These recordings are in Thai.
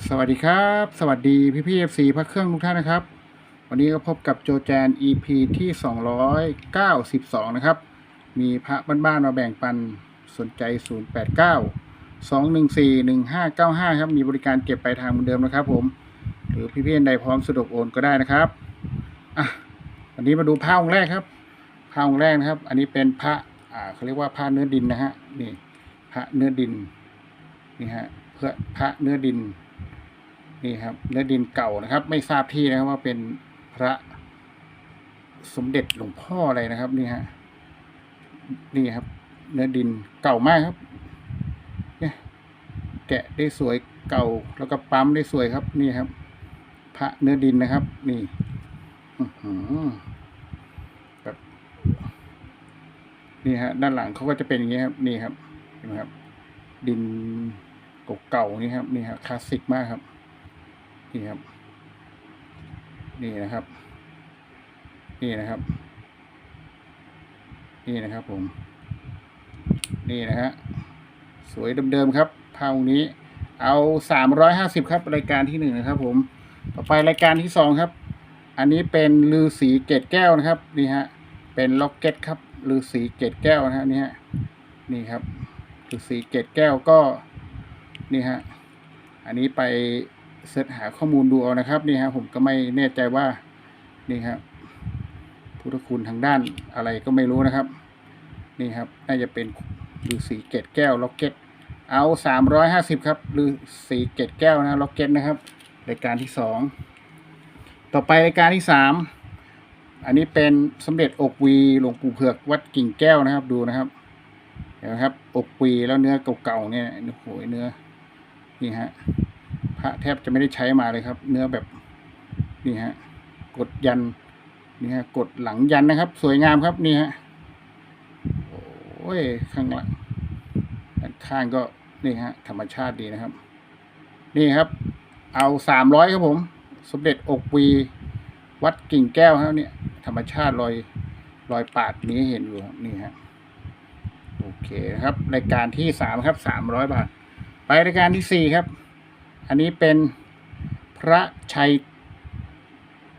สวัสดีครับ สวัสดีพี่พี่เอฟซีพระเครื่องทุกท่านนะครับ วันนี้ก็พบกับโจแจน EP ที่ 292 นะครับ มีพระบ้านๆมาแบ่งปันสนใจ 089 214 1595 ครับ มีบริการเก็บปลายทางเหมือนเดิมนะครับผม หรือพี่พี่ใดพร้อมสะดวกโอนก็ได้นะครับ อะ วันนี้มาดูพระองค์แรกครับพระองค์แรกนะครับ อันนี้เป็นพระอ่าเขาเรียกว่าพระเนื้อดินนะฮะ นี่ พระเนื้อดิน นี่ฮะ เพื่อพระเนื้อดิน นี่ครับเนื้อดินเก่านะครับ ไม่ทราบที่นะครับว่าเป็นพระสมเด็จหลวงพ่ออะไรนะครับ นี่ฮะนี่ครับ เนื้อดินเก่ามากครับเนี่ยแกะได้สวยเก่าแล้วก็ปั๊มได้สวยครับ นี่ครับ พระเนื้อดินนะครับ นี่แบบนี่ฮะ ด้านหลังเขาก็จะเป็นอย่างนี้ครับ นี่ครับเห็นไหมครับ ดินเก่าๆนี่ครับ นี่ครับคลาสสิกมากครับ นี่ครับ นี่นะครับ นี่นะครับ นี่นะครับผม นี่นะฮะสวยเดิมๆครับพาองค์นี้ เอาสามร้อยห้าสิบครับรายการที่หนึ่งนะครับ ผม ต่อไปรายการที่สองครับ อันนี้เป็นลือสีเกตแก้วนะครับนี่ฮะเป็นล็อกเก็ตครับลือสีเกตแก้วนะฮะนี่ฮะนี่ครับลือสีเกตแก้วก็นี่ฮะอันนี้ไป เสิร์ชหาข้อมูลดูเอานะครับนี่ฮะผมก็ไม่แน่ใจว่านี่ครับพุทธคุณทางด้านอะไรก็ไม่รู้นะครับ นี่ครับน่าจะเป็นฤาษีเกตแก้วล็อกเก็ตเอาสามร้อยห้าสิบครับฤาษีเกตแก้วนะล็อกเก็ตนะครับรายการที่สองต่อไปรายการที่สามอันนี้เป็นสมเด็จอกวีหลวงปู่เผือกวัดกิ่งแก้วนะครับดูนะครับเห็นไหมครับอกวีแล้วเนื้อเก่าๆเนี่ยโอ้โหเนื้อนี่ฮะ พระแทบจะไม่ได้ใช้มาเลยครับ เนื้อแบบนี่ฮะกดยันนี่ฮะกดหลังยันนะครับ สวยงามครับนี่ฮะโอ้ยข้างหลังด้านข้างก็นี่ฮะธรรมชาติดีนะครับ นี่ครับ เอาสามร้อยครับผม สมเด็จอกวี วัดกิ่งแก้วครับเนี่ย ธรรมชาติรอยรอยปาดนี้เห็นอยู่ครับนี่ฮะโอเคครับรายการที่สามครับสามร้อยบาท ไปรายการที่สี่ครับ อันนี้เป็นพระชัย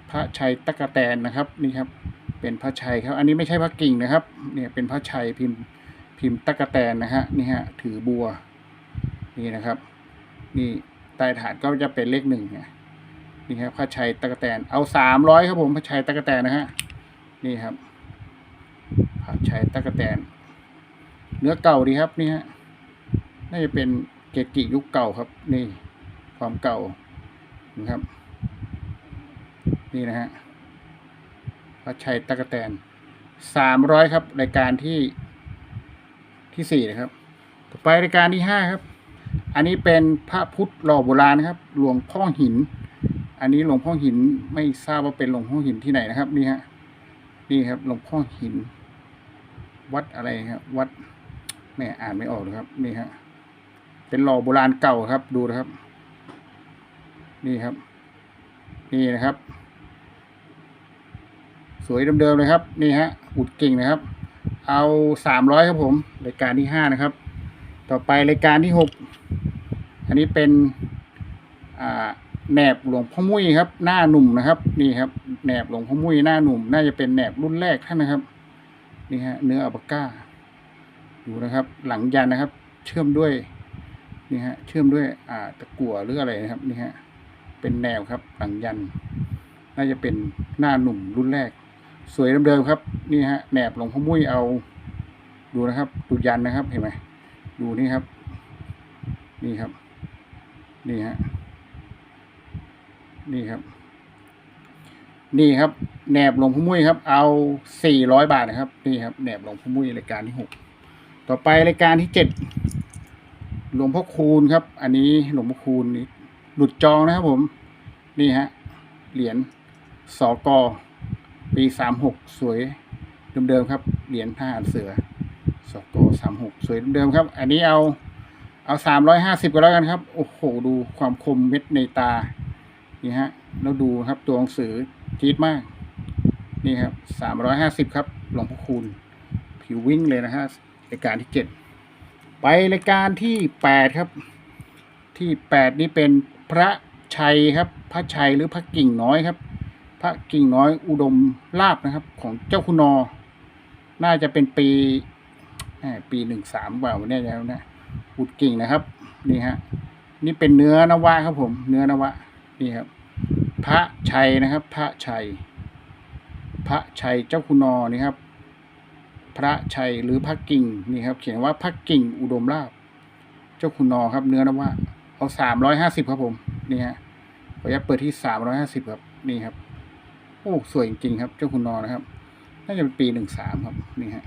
พระชัยตะกะแตนนะครับนี่ครับเป็นพระชัยครับ อันนี้ไม่ใช่พระกิ่งนะครับเนี่ยเป็นพระชัยพิมพ์พิมพ์ตะกะแตนนะฮะนี่ฮะถือบัวนี่นะครับ นี่ใต้ฐานก็จะเป็นเลขหนึ่งเนี่ยนี่ครับพระชัยตะกะแตนเอาสามร้อยครับผมพระชัยตะกะแตนนะฮะนี่ครับพระชัยตะกะแตน เนื้อเก่าดีครับนี่ฮะน่าจะเป็นเกจิยุคเก่าครับนี่ ความเก่านะครับ นี่นะฮะพระชัยตะกะแตนสามร้อยครับรายการที่ที่สี่นะครับ ต่อไปรายการที่ห้าครับ อันนี้เป็นพระพุทธหล่อโบราณนะครับ หลวงพ่อหิน อันนี้หลวงพ่อหินไม่ทราบว่าเป็นหลวงพ่อหินที่ไหนนะครับ นี่ฮะนี่ครับหลวงพ่อหิน วัดอะไรครับ วัดแม่อ่านไม่ออกเลยครับ นี่ฮะเป็นหล่อโบราณเก่าครับ ดูนะครับ นี่ครับ นี่นะครับ สวยเดิมๆเลยครับ นี่ฮะอุดกิ่งนะครับ เอาสามร้อยครับผมรายการที่ห้านะครับ ต่อไปรายการที่หกอันนี้เป็นแหนบหลวงพ่อมุ้ยครับ หน้าหนุ่มนะครับ นี่ครับแหนบหลวงพ่อมุ้ยหน้าหนุ่ม น่าจะเป็นแหนบรุ่นแรกท่านนะครับ นี่ฮะเนื้ออัลปาก้าดูนะครับ หลังยันนะครับ เชื่อมด้วยนี่ฮะเชื่อมด้วยอ่าตะกั่วหรืออะไรนะครับนี่ฮะ เป็นแนวครับหลังยัน น่าจะเป็นหน้าหนุ่มรุ่นแรก สวยเดิมๆครับ นี่ฮะแหนบหลวงพ่อมุ้ยเอา ดูนะครับ ดูยันนะครับเห็นไหมดูนี่ครับ นี่ครับ นี่ฮะนี่ครับ นี่ครับแหนบหลวงพ่อมุ้ยครับ เอาสี่ร้อยบาทนะครับ นี่ครับแหนบหลวงพ่อมุ้ยรายการที่หกต่อไปรายการที่เจ็ดหลวงพ่อคูณครับ อันนี้หลวงพ่อคูณนี่หลุดจองนะครับผม นี่ฮะ เหรียญสอกอปีสามหกสวยเดิมๆครับ เหรียญทหารเสือสอกอสามหกสวยเดิมๆครับ อันนี้เอาเอาสามร้อยห้าสิบก็แล้วกันครับ โอ้โห ดูความคมเม็ดในตา นี่ฮะ แล้วดูครับตัวหนังสือจี๊ดมาก นี่ครับสามร้อยห้าสิบครับ หลวงพ่อคูณ ผิววิ่งเลยนะฮะรายการที่เจ็ดไปรายการที่แปดครับ ที่แปดนี่เป็นพระ ชัยครับ พระชัยหรือพระกิ่งน้อยครับ พระกิ่งน้อยอุดมลาบนะครับ ของเจ้าคุณนอ น่าจะเป็นปีปีหนึ่งสามเปล่าเนี่ยแล้วนะอุดกิ่งนะครับ นี่ฮะนี่เป็นเนื้อนวะครับผม เนื้อนวะนี่ครับ พระชัยนะครับ พระชัย พระชัยเจ้าคุณนอนี่ครับ พระชัยหรือพระกิ่งนี่ครับ เขียนว่าพระกิ่งอุดมลาบ เจ้าคุณนอครับ เนื้อนวะเอาสามร้อยห้าสิบครับผม นี่ฮะ ขออนุญาตเปิดที่สามร้อยห้าสิบครับนี่ครับโอ้สวยจริงๆครับ เจ้าคุณนอนะครับ น่าจะเป็นปีหนึ่งสามครับ นี่ฮะ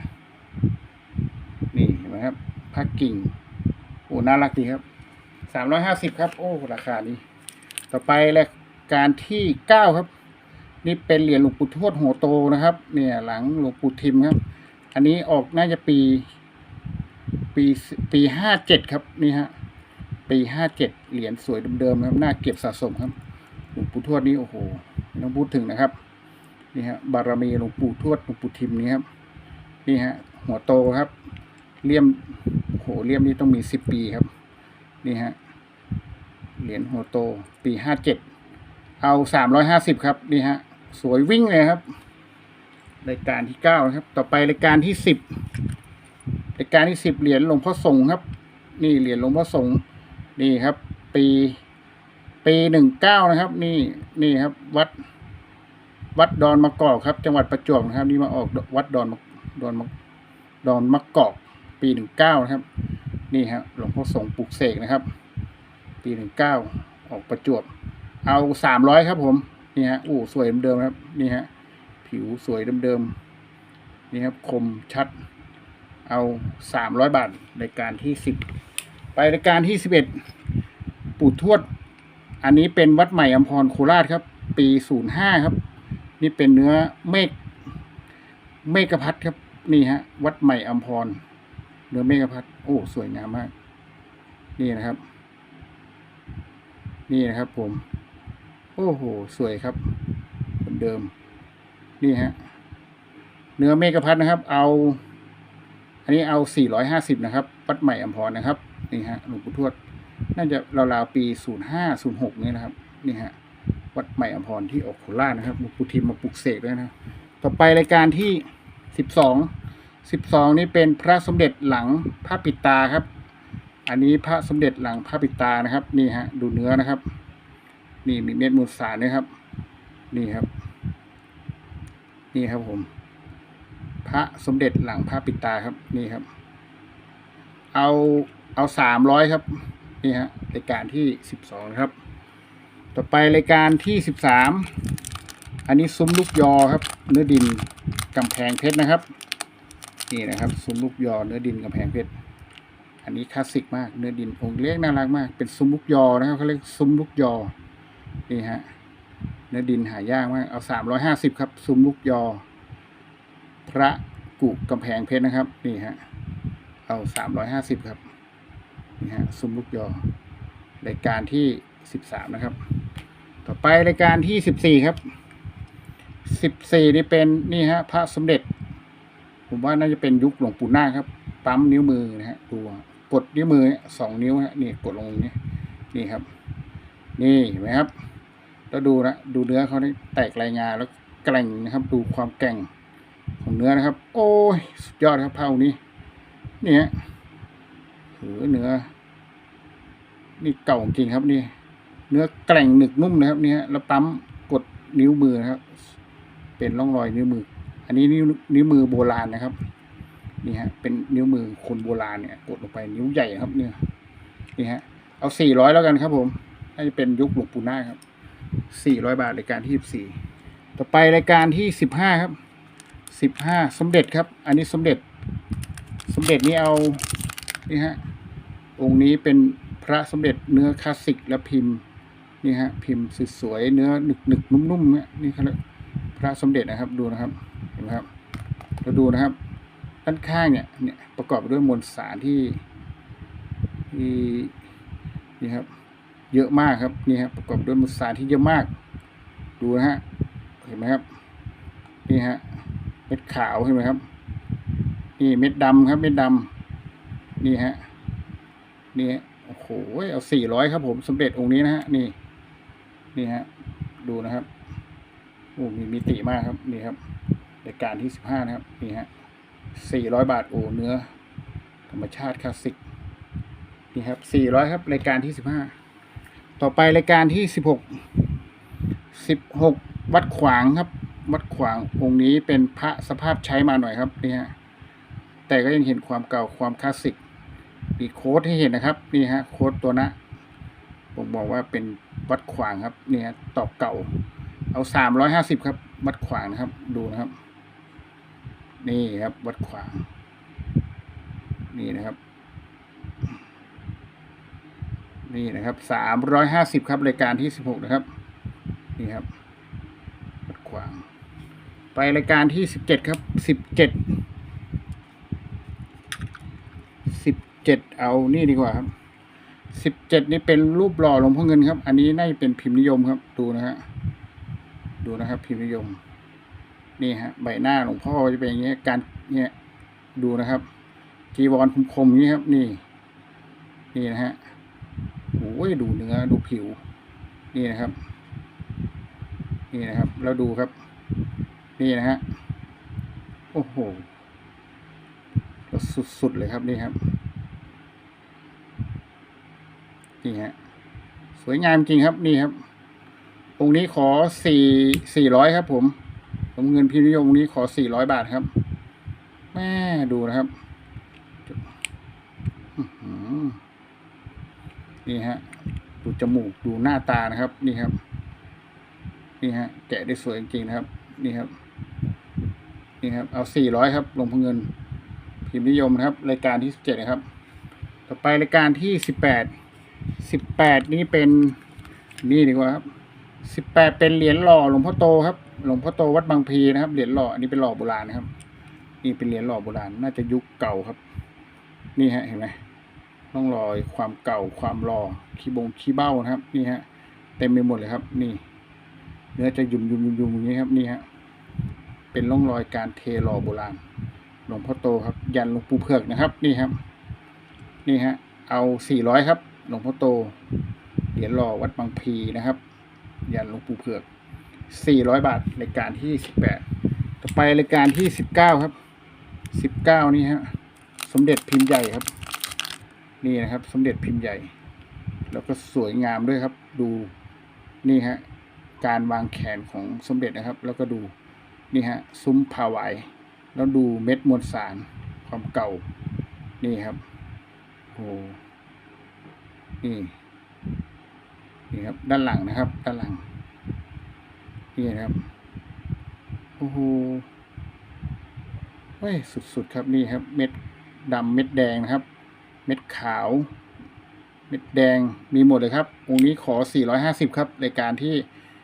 นี่เห็นไหมครับพระกิ่งโอ้น่ารักดีครับสามร้อยห้าสิบครับ โอ้ราคานี้ ต่อไปรายการที่เก้าครับ นี่เป็นเหรียญหลวงปู่ทวดหัวโตนะครับ เนี่ย หลังหลวงปู่ทิมครับ อันนี้ออกน่าจะปี ปีปีห้าเจ็ดครับนี่ฮะปีห้าเจ็ดเหรียญสวยเดิมๆครับน่าเก็บสะสมครับ หลวงปู่ทวดนี่โอ้โหต้องพูดถึงนะครับนี่ฮะบารมีหลวงปู่ทวดหลวงปู่ทิมนี่ครับนี่ฮะหัวโตครับเลี่ยมโอ้โหเลี่ยมนี่ต้องมีสิบปีครับนี่ฮะเหรียญหัวโตปีห้าเจ็ดเอาสามร้อยห้าสิบครับนี่ฮะสวยวิ่งเลยครับรายการที่เก้าครับ ต่อไปรายการที่สิบรายการที่สิบเหรียญหลวงพ่อสงครับ นี่เหรียญหลวงพ่อสงนี่ครับ ปี ปีหนึ่งเก้านะครับ นี่นี่ครับ วัด วัดดอนมะกอกครับ จังหวัดประจวบนะครับ นี่มาออกวัดดอนดอนดอนมะกอก ปีหนึ่งเก้านะครับ นี่ครับหลวงพ่อสงปลุกเสกนะครับ ปีหนึ่งเก้าออกประจวบ เอาสามร้อยครับ ผม นี่ฮะอู้สวยเดิมครับ นี่ฮะผิวสวยเดิมๆนี่ครับคมชัด เอาสามร้อยบาทรายการที่สิบไปรายการที่สิบเอ็ดปู่ทวด อันนี้เป็นวัดใหม่อัมพรโคราชครับ ปีศูนย์ห้าครับ นี่เป็นเนื้อเมฆเมฆพัดครับ นี่ฮะ วัดใหม่อัมพรเนื้อเมฆพัดโอ้สวยงามมาก นี่นะครับ นี่นะครับ ผม โอ้โหสวยครับเหมือนเดิม นี่ฮะเนื้อเมฆพัดนะครับ เอา อันนี้เอาสี่ร้อยห้าสิบนะครับ วัดใหม่อัมพรนะครับ นี่ฮะ หลวงปู่ทวด น่าจะราวๆปีศูนย์ห้าศูนย์หกนี่นะครับ นี่ฮะ วัดใหม่อัมพรที่ออกโคราชนะครับปูทิมมาปลุกเสกด้วยนะ ต่อไปรายการที่สิบสองสิบสองนี่เป็นพระสมเด็จหลังพระปิตาครับ อันนี้พระสมเด็จหลังพระปิตานะครับ นี่ฮะ ดูเนื้อนะครับ นี่มีเม็ดมูลสารนะครับ นี่ครับ นี่ครับผม พระสมเด็จหลังพระปิตาครับ นี่ครับ เอา เอาสามร้อยครับ นี่ฮะรายการที่สิบสองครับ ต่อไปรายการที่สิบสามอันนี้ซุ้มลูกยอครับ เนื้อดินกำแพงเพชรนะครับ นี่นะครับ ซุ้มลูกยอเนื้อดินกำแพงเพชรอันนี้คลาสสิกมากเนื้อดินองค์เล็กน่ารักมาก เป็นซุ้มลูกยอนะครับเขาเรียกซุ้มลูกยอนี่ฮะเนื้อดินหายากมากเอาสามร้อยห้าสิบครับ ซุ้มลูกยอ พระกุกำแพงเพชรนะครับ นี่ฮะเอาสามร้อยห้าสิบครับ นี่ฮะซุ้มลูกยอรายการที่สิบสามนะครับ ต่อไปรายการที่สิบสี่ครับสิบสี่นี่เป็นนี่ฮะพระสมเด็จ ผมว่าน่าจะเป็นยุคหลวงปู่นาคครับ ปั๊มนิ้วมือนะฮะดูกดนิ้วมือสองนิ้วฮะนี่กดลงอย่างนี้นี่ครับ นี่เห็นไหมครับแล้วดูนะดูเนื้อเขาได้แตกรายงานแล้วแกร่งนะครับ ดูความแกร่งของเนื้อนะครับ โอ้ยสุดยอดครับเผานี้เนี่ย หือเนื้อ นี่เก่าจริงครับนี่ เนื้อแกร่งหนึกนุ่มนะครับนี่ฮะแล้วปั๊มกดนิ้วมือนะครับ เป็นร่องรอยนิ้วมือ อันนี้นิ้วนิ้วมือโบราณนะครับ นี่ฮะ เป็นนิ้วมือคนโบราณเนี่ย กดลงไปนิ้วใหญ่ครับเนี่ยนี่ฮะ เอาสี่ร้อยแล้วกันครับ ผมน่าจะเป็นยุคหลวงปู่นาคครับสี่ร้อยบาทรายการที่สิบสี่ต่อไปรายการที่สิบห้าครับสิบห้าสมเด็จครับ อันนี้สมเด็จ สมเด็จนี่เอานี่ฮะ องค์นี้เป็นพระสมเด็จเนื้อคลาสสิกและพิมพ์นี่ฮะพิมพ์สวยๆเนื้อหนึกหนึกๆนุ่มๆเนี่ยนี่เขาเรียกพระสมเด็จนะครับดูนะครับเห็นไหมครับเราดูนะครับ ด้านข้างเนี่ยเนี่ยประกอบด้วยมวลสารที่ที่นี่ครับ เยอะมากครับนี่ครับประกอบด้วยมวลสารที่เยอะมาก ดูนะฮะเห็นไหมครับนี่ฮะเม็ดขาวเห็นไหมครับ นี่เม็ดดำครับเม็ดดำนี่ฮะ นี่โอ้โหเอาสี่ร้อยครับผมสมเด็จองค์นี้นะฮะนี่นี่ฮะดูนะครับโอ้มีมิติมากครับนี่ครับรายการที่สิบห้านะครับนี่ฮะสี่ร้อยบาทโอ้เนื้อ ธรรมชาติคลาสสิกนี่ครับสี่ร้อยครับรายการที่สิบห้าต่อไปรายการที่สิบหกสิบหกวัดขวางครับ วัดขวางองค์นี้เป็นพระสภาพใช้มาหน่อยครับนี่ฮะแต่ก็ยังเห็นความเก่าความคลาสสิก มีโค้ดให้เห็นนะครับนี่ฮะโค้ดตัวนะผมบอกว่าเป็นวัดขวางครับนี่ฮะตอกเก่า เอาสามร้อยห้าสิบครับ วัดขวางนะครับ ดูนะครับ นี่ครับ วัดขวาง นี่นะครับ นี่นะครับสามร้อยห้าสิบครับรายการที่สิบหกนะครับ นี่ครับ วัดขวาง ไปรายการที่สิบเจ็ดครับสิบเจ็ดสิบ เจ็ดเอานี่ดีกว่าครับสิบเจ็ดนี่เป็นรูปหล่อหลวงพ่อเงินครับ อันนี้น่าจะเป็นพิมพ์นิยมครับ ดูนะฮะดูนะครับ พิมพ์นิยม นี่ฮะ ใบหน้าหลวงพ่อจะเป็นอย่างเงี้ยการเนี่ยดูนะครับจีวรคมๆอย่างนี้ครับ นี่ นี่นะฮะโอ้ยดูเนื้อดูผิว นี่นะครับ นี่นะครับ แล้วดูครับ นี่นะฮะโอ้โหสุดๆเลยครับนี่ครับ นี่ฮะสวยงามจริงครับนี่ครับ องค์นี้ขอสี่สี่ร้อยครับ ผมผมเงินพิมพ์นิยมองค์นี้ขอสี่ร้อยบาทครับแม่ดูนะครับนี่ฮะดูจมูกดูหน้าตานะครับ นี่ครับ นี่ฮะ แกะได้สวยจริงๆนะครับ นี่ครับ นี่ครับ เอาสี่ร้อยครับ ลงพเงิน พิมพ์นิยมนะครับ รายการที่สิบเจ็ดนะครับ ต่อไปรายการที่สิบแปด สิบแปดนี่เป็นนี่ดีกว่าครับสิบแปดเป็นเหรียญหล่อหลวงพ่อโตครับ หลวงพ่อโตวัดบางพีนะครับเหรียญหล่ออันนี้เป็นหล่อโบราณนะครับ นี่เป็นเหรียญหล่อโบราณน่าจะยุคเก่าครับ นี่ฮะเห็นไหมต้องรอยความเก่าความหล่อขี้บงขี้เบ้านะครับ นี่ฮะเต็มไปหมดเลยครับ นี่เนื้อจะยุ่มยุ่มยุ่มยุ่มอย่างนี้ครับ นี่ฮะเป็นร่องรอยการเทหล่อโบราณ หลวงพ่อโตครับ ยันหลวงปู่เผือกนะครับ นี่ครับ นี่ฮะเอาสี่ร้อยครับ หลวงพ่อโต เหรียญหล่อวัดบางพีนะครับยันหลวงปู่เผือกสี่ร้อยบาทรายการที่สิบแปดต่อไปรายการที่สิบเก้าครับสิบเก้านี่ฮะ สมเด็จพิมพ์ใหญ่ครับ นี่นะครับ สมเด็จพิมพ์ใหญ่ แล้วก็สวยงามด้วยครับ ดูนี่ฮะ การวางแขนของสมเด็จนะครับ แล้วก็ดูนี่ฮะ ซุ้มผาไหวแล้วดูเม็ดมวลสารความเก่า นี่ครับโอ้ นี่นี่ครับ ด้านหลังนะครับ ด้านหลัง นี่นะครับ โอ้โหเฮ้ย สุดๆครับนี่ครับ เม็ดดำเม็ดแดงนะครับ เม็ดขาว เม็ดแดงมีหมดเลยครับองค์นี้ขอ 450 ครับรายการที่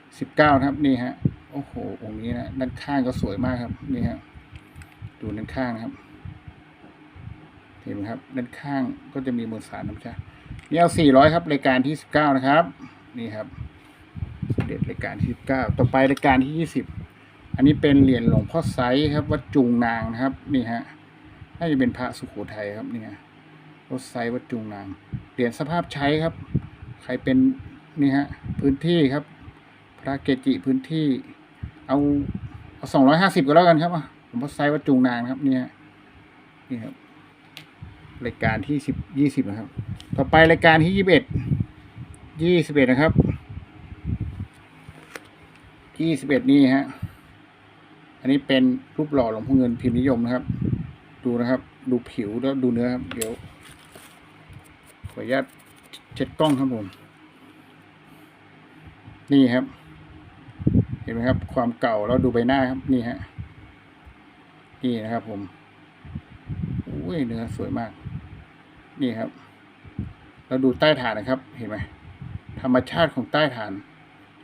19ครับ นี่ฮะโอ้โหองค์นี้นะด้านข้างก็สวยมากครับ นี่ฮะดูด้านข้างนะครับ เห็นไหมครับ ด้านข้างก็จะมีมวลสารน้ำชา นี่เอา400ครับรายการที่19นะครับ นี่ครับ เด็ดรายการที่19ต่อไปรายการที่20อันนี้เป็นเหรียญหลวงพ่อไซครับ วัดจุงนางนะครับนี่ฮะน่าจะเป็นพระสุโขทัยครับนี่ฮะวัดไซวัดจุงนางเหรียญสภาพใช้ครับ ใครเป็นนี่ฮะพื้นที่ครับ พระเกจิพื้นที่ เอาเอาสองร้อยห้าสิบก็แล้วกันครับอะหลวงพ่อไซวัดจุงนางครับนี่ฮะนี่ครับรายการที่สิบยี่สิบนะครับ ต่อไปรายการที่ยี่สิบเอ็ดยี่สิบเอ็ดนะครับยี่สิบเอ็ดนี่ฮะอันนี้เป็นรูปหล่อหลวงพ่อเงินพิมพ์นิยมนะครับ ดูนะครับ ดูผิวแล้วดูเนื้อครับเดี๋ยวขออนุญาตเช็ดกล้องครับผมนี่ครับ เห็นไหมครับ ความเก่าแล้วดูใบหน้าครับนี่ฮะนี่นะครับผมอุ้ยเนื้อสวยมาก นี่ครับ เราดูใต้ฐานนะครับ เห็นไหมธรรมชาติของใต้ฐาน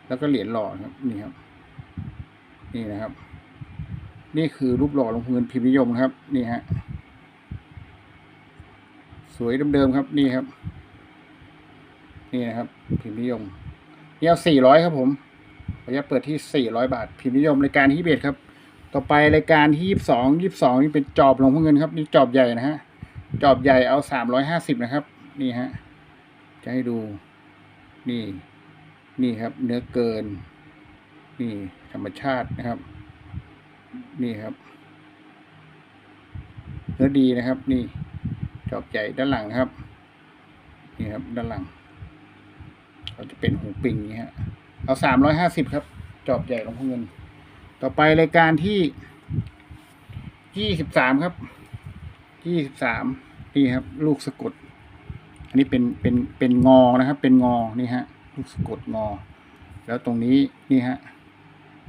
แล้วก็เหรียญหล่อครับนี่ครับ นี่นะครับ นี่คือรูปหล่อหลวงพ่อเงินพิมพ์นิยมครับ นี่ฮะสวยเดิมๆครับ นี่ครับ นี่นะครับ พิมพ์นิยมเนี่เอาสี่ร้อยครับผมขออนุญาตเปิดที่สี่ร้อยบาท พิมพ์นิยมรายการที่เบ็ดครับ ต่อไปรายการที่ยี่สองยี่สองนี่เป็นจอบหลวงพ่อเงินครับ นี่จอบใหญ่นะฮะ จอบใหญ่เอาสามร้อยห้าสิบนะครับ นี่ฮะ จะให้ดูนี่นี่ครับ เนื้อเกิน นี่ธรรมชาตินะครับ นี่ครับ เนื้อดีนะครับ นี่จอบใหญ่ด้านหลังนะครับ นี่ครับด้านหลังก็จะเป็นหูปิงนี้ฮะเอาสามร้อยห้าสิบครับ จอบใหญ่ลงพ่อเงิน ต่อไปรายการที่ยี่สิบสามครับยี่สิบสามนี่ครับ ลูกสะกด อันนี้เป็นเป็นเป็นงอนะครับ เป็นงอนี่ฮะลูกสะกดงอ แล้วตรงนี้นี่ฮะ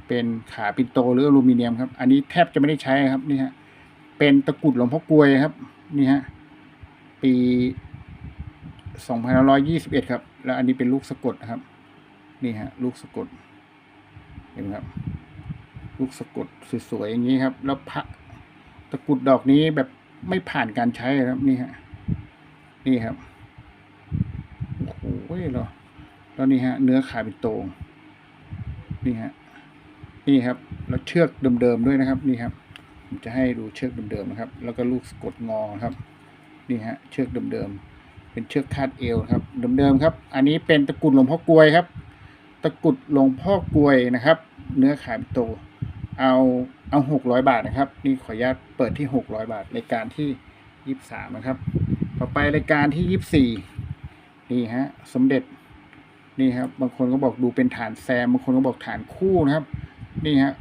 เป็นขาปินโตหรืออลูมิเนียมครับ อันนี้แทบจะไม่ได้ใช้ครับนี่ฮะเป็นตะกุดหลวงพ่อกลวยครับ นี่ฮะปีสองพันร้อยยี่สิบเอ็ดครับ แล้วอันนี้เป็นลูกสะกดครับ นี่ฮะลูกสะกด เห็นไหมครับ ลูกสะกดสวยๆอย่างนี้ครับ แล้วพระตะกุดดอกนี้แบบไม่ผ่านการใช้ครับนี่ฮะนี่ครับ อ้โหเรอแล้วนี่ฮะ เนื้อขาเป็นโตนี่ฮะนี่ครับ แล้วเชือกเดิมๆด้วยนะครับ นี่ครับผมจะให้ดูเชือกเดิมๆนะครับ แล้วก็ลูกกดงอครับ นี่ฮะ เชือกเดิมๆเป็นเชือกคาดเอวครับเดิมๆครับ อันนี้เป็นตะกุดหลวงพ่อกลวยครับ ตะกุดหลวงพ่อกลวยนะครับ เนื้อขาเป็นโต เอาเอาหกร้อยบาทนะครับ นี่ขออนุญาตเปิดที่หกร้อยบาทรายการที่ยี่สิบสามนะครับ ต่อไปรายการที่ยี่สิบสี่ นี่ฮะสมเด็จนี่ครับบางคนก็บอกดูเป็นฐานแซมบางคนก็บอกฐานคู่นะครับ นี่ฮะ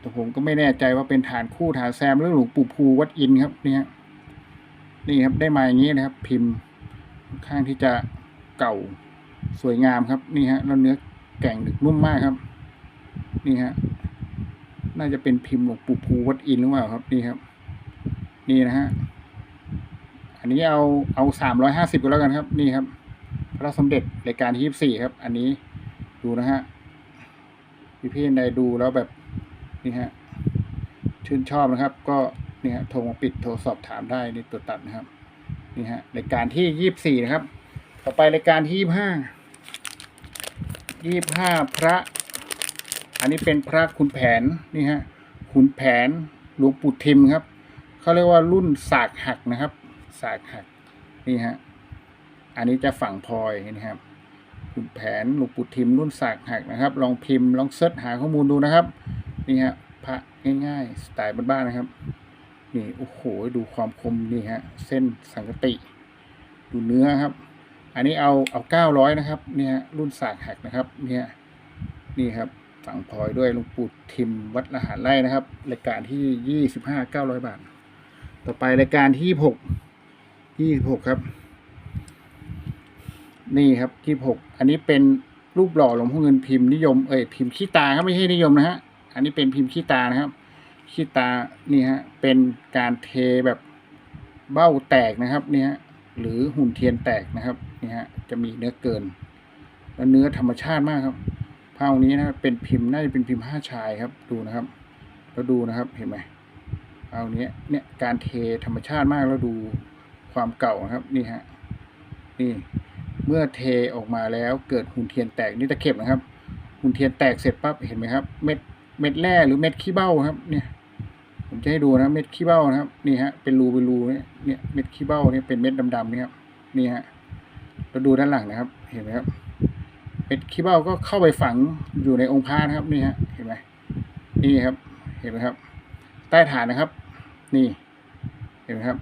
แต่ผมก็ไม่แน่ใจว่าเป็นฐานคู่ฐานแซมหรือหลวงปู่ภูวัดอินครับนี่ฮะนี่ครับได้มาอย่างนี้นะครับ พิมพ์ข้างที่จะเก่าสวยงามครับ นี่ฮะแล้วเนื้อแก่งดึกนุ่มมากครับ นี่ฮะน่าจะเป็นพิมพ์หลวงปู่ภูวัดอินหรือเปล่าครับนี่ครับ นี่นะฮะอันนี้เอาเอาสามร้อยห้าสิบก็แล้วกันครับ นี่ครับ พระสมเด็จรายการที่ยี่สี่ครับ อันนี้ดูนะฮะพี่พี่ในดูแล้วแบบนี่ฮะชื่นชอบนะครับ ก็นี่ฮะโทรมาปิดโทรสอบถามได้ในตัวตัดนะครับนี่ฮะรายการที่ยี่สี่นะครับ ต่อไปรายการที่ยี่ห้ายี่ห้าพระ อันนี้เป็นพระขุนแผนนี่ฮะขุนแผนหลวงปู่ทิมครับเขาเรียกว่ารุ่นสากหักนะครับ สากหักนี่ฮะ อันนี้จะฝั่งพลอยนะครับขุนแผนหลวงปู่ทิมรุ่นสากหักนะครับ ลองพิมพ์ลองเซิร์ชหาข้อมูลดูนะครับ นี่ฮะพระง่ายๆสไตล์บ้านๆนะครับ นี่โอ้โหดูความคมนี่ฮะเส้นสังกติดูเนื้อครับ อันนี้เอาเอาเก้าร้อยนะครับเนี่ยรุ่นสากหักนะครับเนี่ยนี่ครับฝั่งพลอยด้วยหลวงปู่ทิมวัดละหารไร่นะครับรายการที่ยี่สิบห้าเก้าร้อยบาท ต่อไปรายการที่หกยี่สิบหกครับ นี่ครับยี่สิบหกอันนี้เป็นรูปหล่อหลวงพ่อเงินพิมพ์นิยมเอ้ยพิมพ์ขี้ตาครับไม่ใช่นิยมนะฮะอันนี้เป็นพิมพ์ขี้ตานะครับขี้ตานี่ฮะเป็นการเทแบบเบ้าแตกนะครับนี่ฮะหรือหุ่นเทียนแตกนะครับนี่ฮะจะมีเนื้อเกิน แล้วเนื้อธรรมชาติมากครับผ้าองนี้นะครับเป็นพิมพ์น่าจะเป็นพิมพ์ห้าชายครับดูนะครับ แล้วดูนะครับเห็นไหมผ้าองนี้เนี่ยการเทธรรมชาติมากแล้วดูความเก่านะครับนี่ฮะนี่ เมื่อเทออกมาแล้วเกิดหุ่นเทียนแตกนี่ตะเข็บนะครับ หุ่นเทียนแตกเสร็จปั๊บเห็นไหมครับ เม็ดเม็ดแร่หรือเม็ดขี้เบ้าครับ เนี่ย ผมจะให้ดูนะเม็ดขี้เบ้านะครับนี่ฮะเป็นรูเป็นรูเนี่ยเนี่ยเม็ดขี้เบ้าเนี่ยเป็นเม็ดดำๆนี่ครับนี่ฮะเราดูด้านหลังนะครับ เห็นไหมครับเม็ดขี้เบ้าก็เข้าไปฝังอยู่ในองค์พระนะครับนี่ฮะเห็นไหมนี่ครับ เห็นไหมครับ ใต้ฐานนะครับ นี่ เห็นไหมครับ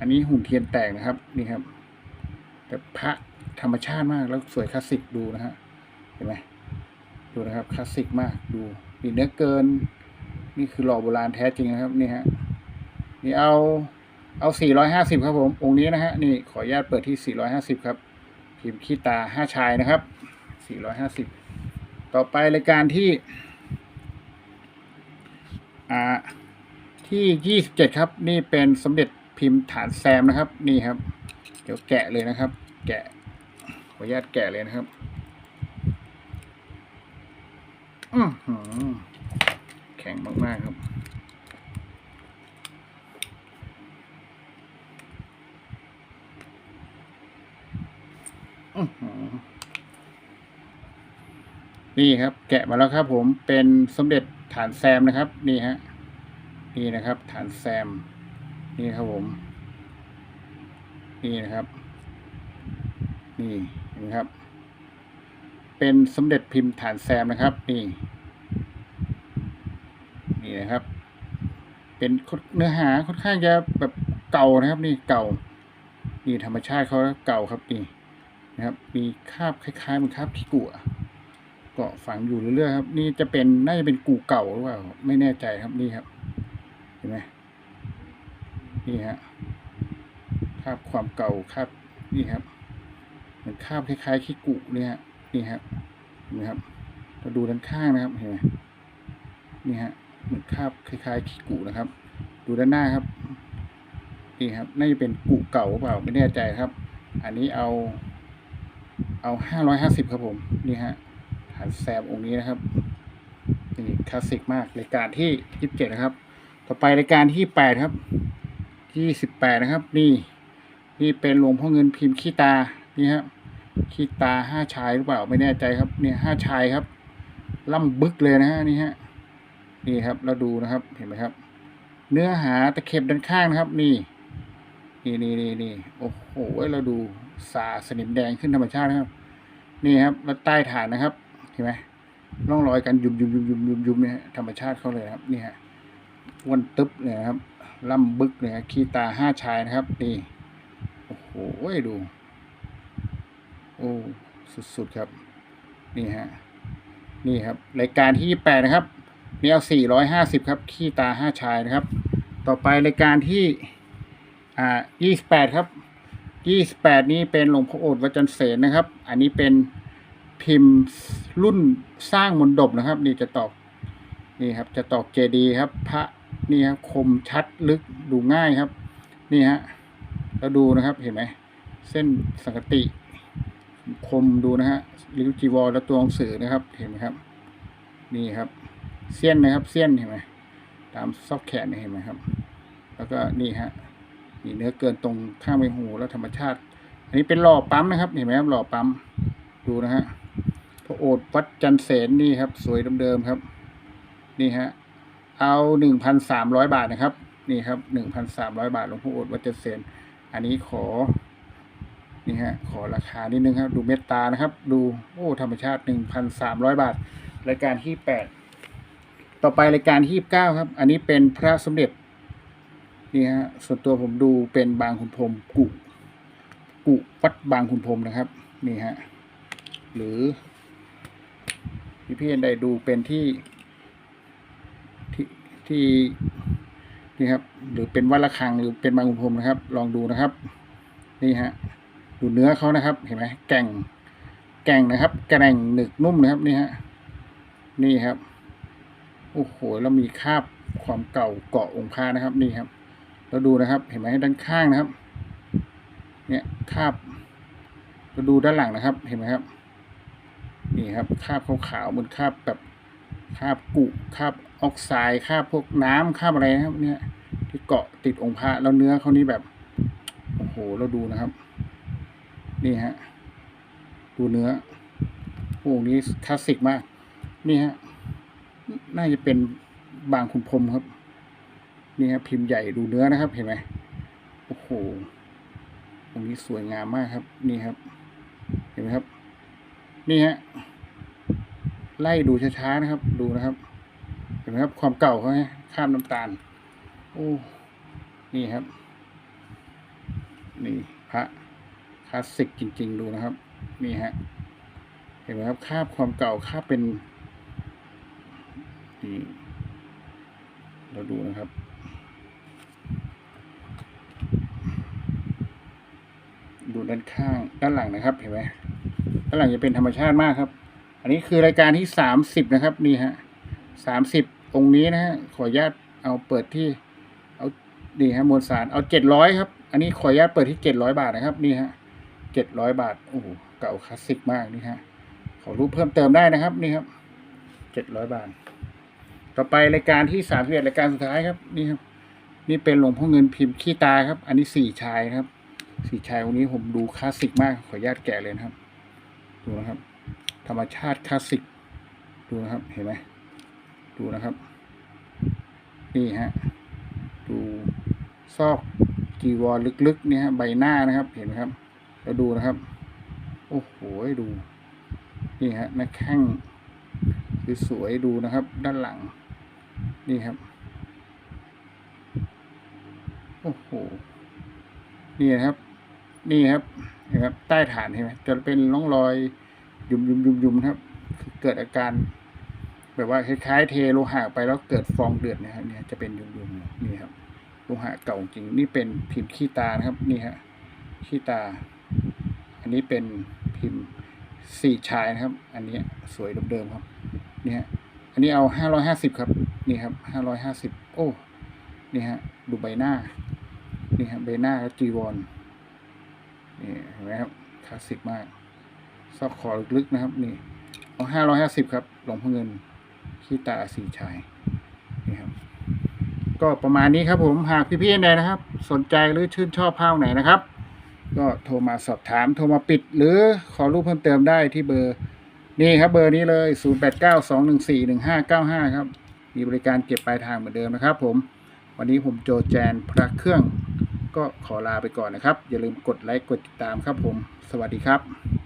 อันนี้หุ่นเทียนแตกนะครับ นี่ครับ แต่พระธรรมชาติมากแล้วสวยคลาสสิกดูนะฮะเห็นไหมดูนะครับคลาสสิกมากดูมีเนื้อเกิน นี่คือหล่อโบราณแท้จริงนะครับนี่ฮะนี่เอาเอา 450 ครับผม องค์นี้นะฮะ นี่ขออนุญาตเปิดที่ 450 ครับ พิมพ์ขี้ตาห้าชายนะครับ 450 ต่อไปรายการที่ อ่า ที่ 27 ครับ นี่เป็นสมเด็จพิมพ์ฐานแซมนะครับ นี่ครับ เดี๋ยวแกะเลยนะครับ แกะ ขออนุญาตแกะเลยนะครับ อือหือแข็งมากๆครับอื้อหือนี่ครับ แกะมาแล้วครับ ผมเป็นสมเด็จฐานแซมนะครับ นี่ฮะนี่นะครับ ฐานแซม นี่ครับผม นี่นะครับ นี่เห็นไหมครับ เป็นสมเด็จพิมพ์ฐานแซมนะครับ นี่นี่นะครับ เป็นเนื้อหาค่อนข้างจะแบบเก่านะครับ นี่เก่านี่ธรรมชาติเขาเก่าครับนี่นะครับมีคราบคล้ายๆมันคราบขี้กุอะก็ฝังอยู่เรื่อยๆครับ นี่จะเป็นน่าจะเป็นกูเก่าหรือเปล่าไม่แน่ใจครับนี่ครับเห็นไหมนี่ฮะคราบความเก่าคราบนี่ครับ เหมือนคาบคล้ายๆขี้กุเนี่ยนี่ครับเห็นไหมครับเราดูด้านข้างนะครับเห็นไหมนี่ฮะเหมือนคาบคล้ายๆขี้กุนะครับ ดูด้านหน้าครับนี่ครับน่าจะเป็นกุเก่าเปล่าไม่แน่ใจครับ อันนี้เอา เอาห้าร้อยห้าสิบครับผมนี่ฮะฐานแซมองค์นี้นะครับนี่คลาสสิกมากรายการที่ยี่สิบเจ็ดนะครับ ต่อไปรายการที่แปดครับยี่สิบแปดนะครับ นี่ นี่เป็นหลวงพ่อเงินพิมพ์ขี้ตา นี่ครับขี้ตาห้าชายหรือเปล่าไม่แน่ใจครับ เนี่ยห้าชายครับล่ำบึกเลยนะฮะนี่ฮะนี่ครับเราดูนะครับเห็นไหมครับ เนื้อหาตะเข็บด้านข้างนะครับ นี่นี่นี่นี่นี่โอ้โหเราดูสาสนิมแดงขึ้นธรรมชาตินะครับ นี่ครับแล้วใต้ฐานนะครับเห็นไหมร่องรอยการยุบยุบยุบยุบยุบยุบเนี่ยธรรมชาติเขาเลยครับนี่ฮะอ้วนตึ๊บเลยครับล่ำบึกเลยครับขี้ตาห้าชายนะครับนี่โอ้โหดู โอ้สุดๆครับ นี่ฮะ นี่ครับรายการที่แปดนะครับนี่เอาสี่ร้อยห้าสิบครับ ขี้ตาห้าชายนะครับ ต่อไปรายการที่ อ่ายี่สิบแปดครับยี่สิบแปดนี้เป็นหลวงพ่อโอษฐ์วัจันเสนนะครับ อันนี้เป็นพิมพ์รุ่นสร้างมนดบนะครับ นี่จะตอกนี่ครับ จะตอกเจดีครับ พระนี่ครับคมชัดลึกดูง่ายครับ นี่ฮะแล้วดูนะครับเห็นไหมเส้นสังกติ คมดูนะฮะริ้วจีวรและตัวหนังสือนะครับ เห็นไหมครับ นี่ครับ เสี้ยนนะครับเสี้ยนเห็นไหมตามซอกแขนเนี่เห็นไหมครับ แล้วก็นี่ฮะนี่เนื้อเกินตรงข้างใบหูแล้วธรรมชาติ อันนี้เป็นหล่อปั๊มนะครับ เห็นไหมครับหล่อปั๊มดูนะฮะพระโอษฐ์วัดจันเสนนี่ครับ สวยเดิมๆครับ นี่ฮะเอาหนึ่งพันสามร้อยบาทนะครับ นี่ครับหนึ่งพันสามร้อยบาทหลวงพ่อโอษฐ์วัดจันเสนอันนี้ขอ นี่ฮะขอราคานิดนึงครับ ดูเมตตานะครับ ดูโอ้ธรรมชาติหนึ่งพันสามร้อยบาท รายการที่แปดต่อไปรายการที่เก้าครับ อันนี้เป็นพระสมเด็จนี่ฮะส่วนตัวผมดูเป็นบางขุนพรมกุกุวัดบางขุนพรมนะครับนี่ฮะหรือพี่พี่ๆได้ดูเป็นที่ที่ที่นี่ครับหรือเป็นวัดระฆังหรือเป็นบางขุนพรมนะครับ ลองดูนะครับ นี่ฮะ ดูเนื้อเขานะครับ เห็นไหมแก่ง แก่งนะครับ แกร่งหนึกนุ่มนะครับนี่ฮะนี่ครับโอ้โหแล้วมีคาบความเก่าเกาะองค์พระนะครับ นี่ครับเราดูนะครับ เห็นไหมด้านข้างนะครับ เนี่ยคาบเราดูด้านหลังนะครับ เห็นไหมครับ นี่ครับคาบขาวๆเหมือนคาบแบบคาบกุคาบออกไซด์คาบพวกน้ำคาบอะไรนะครับ เนี่ย ที่เกาะติดองค์พระแล้วเนื้อเขานี่แบบโอ้โหเราดูนะครับ นี่ฮะ ดูเนื้อ โอ้โหนี้คลาสสิกมาก นี่ฮะ น่าจะเป็นบางขุนพรมครับ นี่ครับพิมพ์ใหญ่ดูเนื้อนะครับ เห็นไหมโอ้โหตรงนี้สวยงามมากครับ นี่ครับ เห็นไหมครับ นี่ฮะ ไล่ดูช้าๆนะครับ ดูนะครับ เห็นไหมครับ ความเก่าเขาฮะข้ามน้ำตาล โอ้ นี่ครับ นี่พระ ลาสสิกจริง ๆ ดูนะครับ นี่ฮะ เห็นไหมครับคาบความเก่าคาบเป็นนี่เราดูนะครับ ดูด้านข้างด้านหลังนะครับเห็นไหมด้านหลังจะเป็นธรรมชาติมากครับ อันนี้คือรายการที่สามสิบนะครับนี่ฮะสามสิบองค์นี้นะฮะขออนุญาตเอาเปิดที่เอานี่ฮะมวลสารเอาเจ็ดร้อยครับ อันนี้ขออนุญาตเปิดที่เจ็ดร้อยบาทนะครับ นี่ฮะ เจ็ดร้อยบาท โอ้โห เก่าคลาสสิกมากนี่ฮะ ขอรูปเพิ่มเติมได้นะครับ นี่ครับ เจ็ดร้อยบาท ต่อไปรายการที่สามสิบเอ็ดรายการสุดท้ายครับ นี่ครับ นี่เป็นหลวงพ่อเงินพิมพ์ขี้ตาครับ อันนี้สี่ชายครับ สี่ชายวันนี้ผมดูคลาสสิกมาก ขออนุญาตแกะเลยนะครับ ดูนะครับ ธรรมชาติคลาสสิก ดูนะครับ เห็นไหม ดูนะครับ นี่ฮะ ดูซอกจีวรลึกๆเนี่ยฮะใบหน้านะครับ เห็นไหมครับ แล้วดูนะครับ โอ้โหดู นี่ฮะหน้าแข้งสวยๆดูนะครับ ด้านหลัง นี่ครับ โอ้โห นี่นะครับ นี่ครับนะครับ ใต้ฐานเห็นไหมจะเป็นร่องรอยยุมยุมยุมยุมครับ เกิดอาการ แบบว่าคล้ายๆเทโลหะไปแล้วเกิดฟองเดือดนะครับเนี่ยจะเป็นยุมยุมนี่ครับโลหะเก่าจริง นี่เป็นพิมพ์ขี้ตานะครับ นี่ฮะขี้ตา อันนี้เป็นพิมพ์สี่ชายนะครับ อันนี้สวยเดิมๆครับนี่ฮะอันนี้เอาห้าร้อยห้าสิบครับ นี่ครับห้าร้อยห้าสิบโอ้นี่ฮะดูใบหน้า นี่ครับใบหน้าและจีวรนี่เห็นไหมครับคลาสสิกมากซอกคอลึกๆนะครับ นี่เอาห้าร้อยห้าสิบครับหลวงพ่อเงินขี้ตาสี่ชายนี่ครับ ก็ประมาณนี้ครับผมหากพี่ๆใดนะครับ สนใจหรือชื่นชอบผ้าไหนนะครับ ก็โทรมาสอบถามโทรมาปิด หรือขอรูปเพิ่มเติมได้ที่เบอร์นี่ครับเบอร์นี้เลย 0892141595 ครับ มีบริการเก็บปลายทางเหมือนเดิมนะครับผม วันนี้ผมโจแจนพระเครื่อง ก็ขอลาไปก่อนนะครับ อย่าลืมกดไลค์กดติดตามครับผม สวัสดีครับ